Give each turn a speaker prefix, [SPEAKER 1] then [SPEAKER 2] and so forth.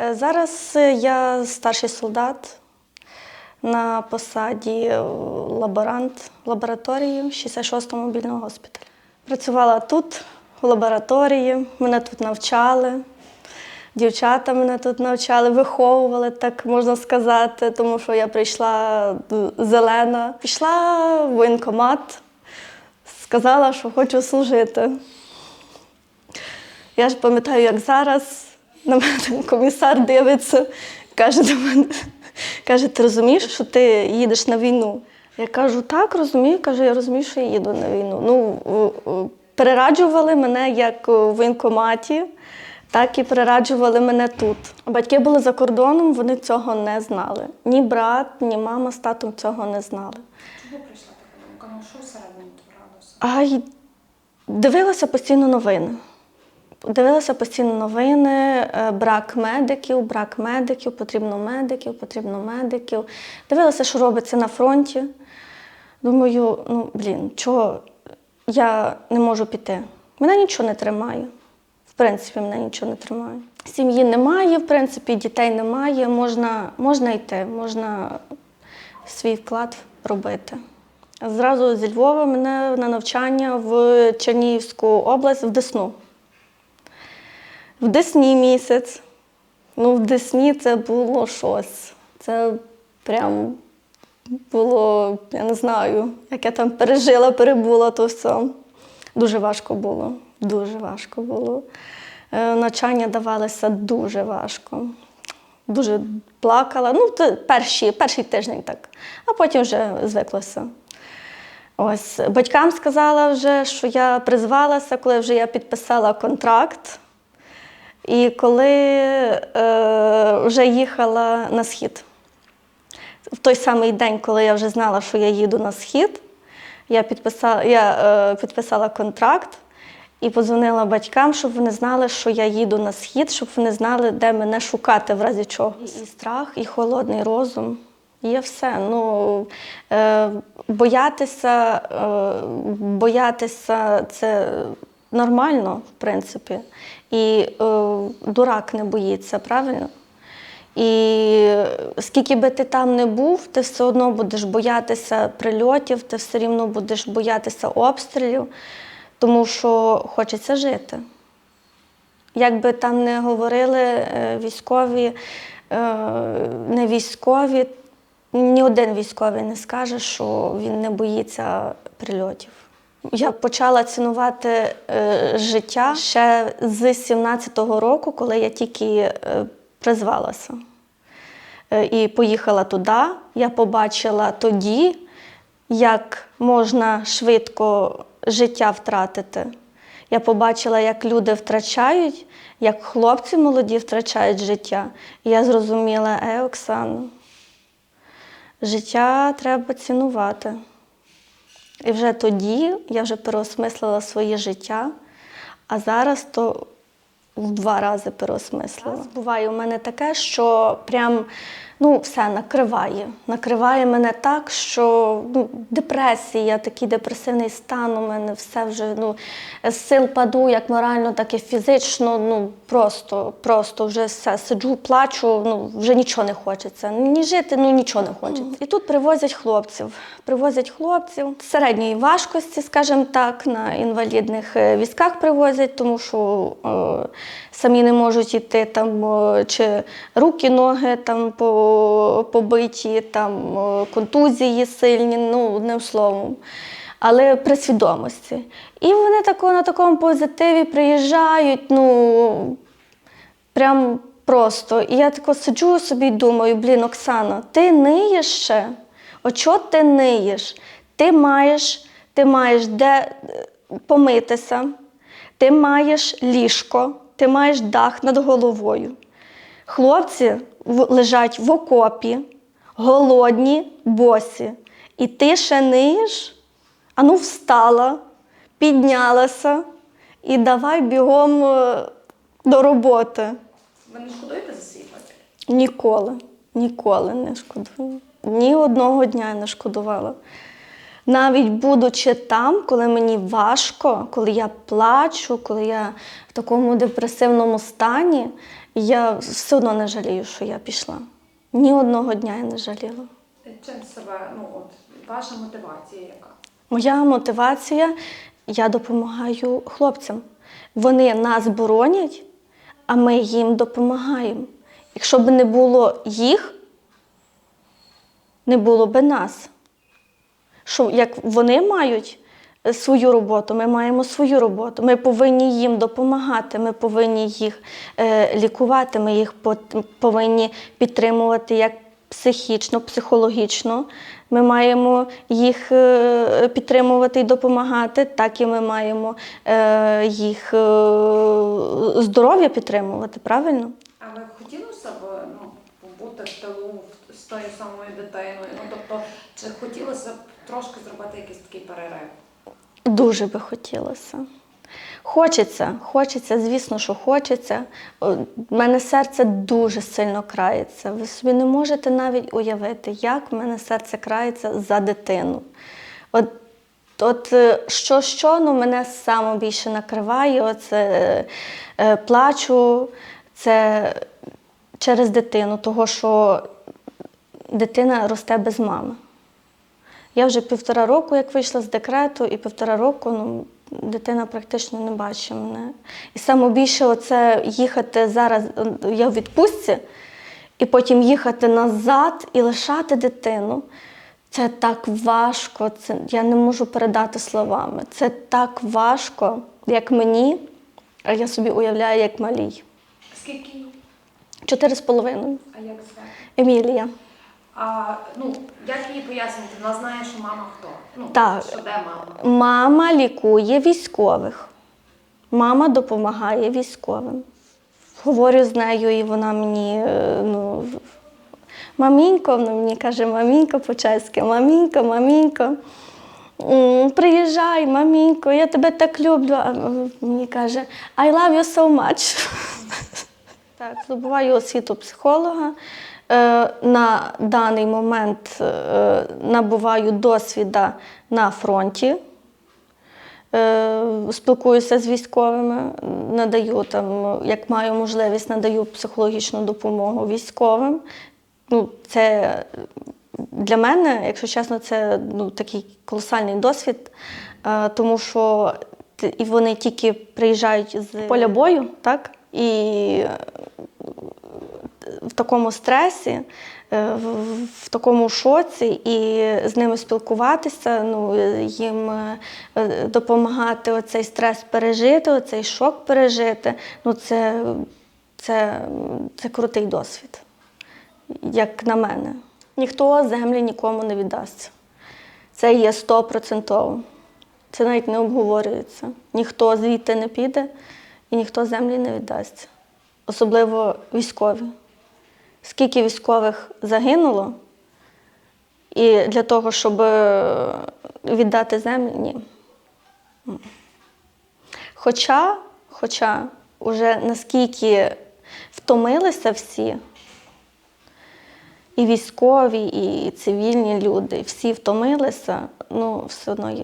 [SPEAKER 1] Е, Зараз е, я старший солдат на посаді е, лаборант лабораторії 66-го мобільного госпіталю. Працювала тут, в лабораторії, мене тут навчали. Дівчата мене тут навчали, виховували, так можна сказати, тому що я прийшла д- зелена. Пішла в воєнкомат, сказала, що хочу служити. Я ж пам'ятаю, як зараз на мене комісар дивиться, каже до мене, каже, ти розумієш, що ти їдеш на війну? Я кажу, так, розумію. Каже, я розумію, що я їду на війну. Ну, перераджували мене як у воєнкоматі, так і перераджували мене тут. Батьки були за кордоном, вони цього не знали. Ні брат, ні мама з татом цього не знали.
[SPEAKER 2] Чого прийшла така думка? Ну що всередині творилося?
[SPEAKER 1] А й дивилася постійно новини. Дивилася постійно новини, е, брак медиків, брак медиків, потрібно медиків, потрібно медиків. Дивилася, що робиться на фронті. Думаю, ну блін, чого я не можу піти? Мене нічого не тримає. В принципі, мене нічого не тримає. Сім'ї немає, в принципі, дітей немає. Можна, можна йти, можна свій вклад робити. Зразу зі Львова мене на навчання в Чернігівську область в Десну. В Десні місяць. Ну, в Десні це було щось. Це прям було, я не знаю, як я там пережила, перебула то все. Дуже важко було. Дуже важко було. Е, Навчання давалося дуже важко. Дуже плакала. Ну, перші, перший тиждень так, а потім вже звиклася. Ось батькам сказала вже, що я призвалася, коли вже я підписала контракт. І коли е, вже їхала на схід. В той самий день, коли я вже знала, що я їду на схід, я підписала, я, е, підписала контракт і подзвонила батькам, щоб вони знали, що я їду на схід, щоб вони знали, де мене шукати в разі чого. І страх, і холодний розум. Є все. Ну, е, боятися, е, боятися це нормально, в принципі. І е, дурак не боїться, правильно? І скільки би ти там не був, ти все одно будеш боятися прильотів, ти все рівно будеш боятися обстрілів, тому що хочеться жити. Як би там не говорили е, військові, е, не військові, ні один військовий не скаже, що він не боїться прильотів. Я почала цінувати е, життя ще з 17-го року, коли я тільки е, призвалася. Е, і поїхала туди. Я побачила тоді, як можна швидко життя втратити. Я побачила, як люди втрачають, як хлопці молоді втрачають життя. І я зрозуміла, е, Оксано, життя треба цінувати. І вже тоді я вже переосмислила своє життя, а зараз то в два рази переосмислила. Буває у мене таке, що прям ну, все накриває. Накриває мене так, що ну, депресія, такий депресивний стан у мене все вже ну, з сил паду, як морально, так і фізично. Ну, просто, просто вже все сиджу, плачу, ну, вже нічого не хочеться. Ні жити, ну нічого не хочеться. І тут привозять хлопців. Привозять хлопців середньої важкості, скажімо так, на інвалідних е, візках привозять, тому що е, самі не можуть йти там, е, чи руки, ноги там по- побиті, там е, контузії сильні, ну, одним словом. Але при свідомості. І вони тако, на такому позитиві приїжджають, ну прям просто. І я тако сиджу собі і думаю, блін, Оксана, ти ниєш ще? О чого ти ниєш? Ти маєш, ти маєш де е, помитися, ти маєш ліжко, ти маєш дах над головою. Хлопці лежать в окопі, голодні, босі. І ти ще ниєш? Ану встала, піднялася і давай бігом е, до роботи.
[SPEAKER 2] Ви не шкодуєте за свій?
[SPEAKER 1] Ніколи, ніколи не шкодую. Ні одного дня не шкодувала. Навіть будучи там, коли мені важко, коли я плачу, коли я в такому депресивному стані, я все одно не жалію, що я пішла. Ні одного дня я не жаліла.
[SPEAKER 2] Чим себе, ну от, ваша мотивація яка?
[SPEAKER 1] Моя мотивація я допомагаю хлопцям. Вони нас боронять, а ми їм допомагаємо. Якщо б не було їх, не було б нас. Що як вони мають свою роботу, ми маємо свою роботу. Ми повинні їм допомагати, ми повинні їх е, лікувати, ми їх пот- повинні підтримувати як психічно, психологічно. Ми маємо їх е, підтримувати і допомагати, так і ми маємо е, їх здоров'я підтримувати, правильно?
[SPEAKER 2] Але хотілося б ну, побути в тилу з тою самою дитиною. Ну тобто, чи хотілося б трошки зробити якийсь такий перерив?
[SPEAKER 1] Дуже би хотілося. Хочеться, хочеться, звісно, що хочеться. О, В мене серце дуже сильно крається. Ви собі не можете навіть уявити, як в мене серце крається за дитину. От, от е, що що, ну мене саме більше накриває. Оце е, е, плачу, це через дитину, того що дитина росте без мами. Я вже півтора року, як вийшла з декрету, і півтора року ну, дитина практично не бачить мене. І саме більше оце їхати зараз, е, я в відпустці, і потім їхати назад і лишати дитину. Це так важко, це, я не можу передати словами. Це так важко, як мені, а я собі уявляю, як малій.
[SPEAKER 2] Скільки?
[SPEAKER 1] Чотири з половиною.
[SPEAKER 2] А як звати?
[SPEAKER 1] Емілія.
[SPEAKER 2] А ну як їй пояснити? Вона знає, що мама хто? Ну
[SPEAKER 1] Так.
[SPEAKER 2] що де мама?
[SPEAKER 1] Мама лікує військових. Мама допомагає військовим. Говорю з нею, і вона мені, е, ну, мамінько, вона мені каже, мамінько по-чеськи, мамінько, мамінько. Приїжджай, мамінько, я тебе так люблю. А мені каже, I love you so much. Так, здобуваю освіту психолога. Е, На даний момент е, набуваю досвіда на фронті. Е, Спілкуюся з військовими, надаю там, як маю можливість, надаю психологічну допомогу військовим. Ну, це для мене, якщо чесно, це ну, такий колосальний досвід, тому що і вони тільки приїжджають з поля бою, так? І такому стресі, е, в, такому шоці, і з ними спілкуватися, ну, е, їм е, допомагати оцей стрес пережити, оцей шок пережити. Ну, це, це, це крутий досвід, як на мене. Ніхто землі нікому не віддасть. Це є стопроцентово. Це навіть не обговорюється. Ніхто звідти не піде і ніхто землі не віддасть. Особливо військові. Скільки військових загинуло, і для того, щоб е, віддати землю, ні. Хоча, хоча уже наскільки втомилися всі, і військові, і цивільні люди, всі втомилися, ну все одно.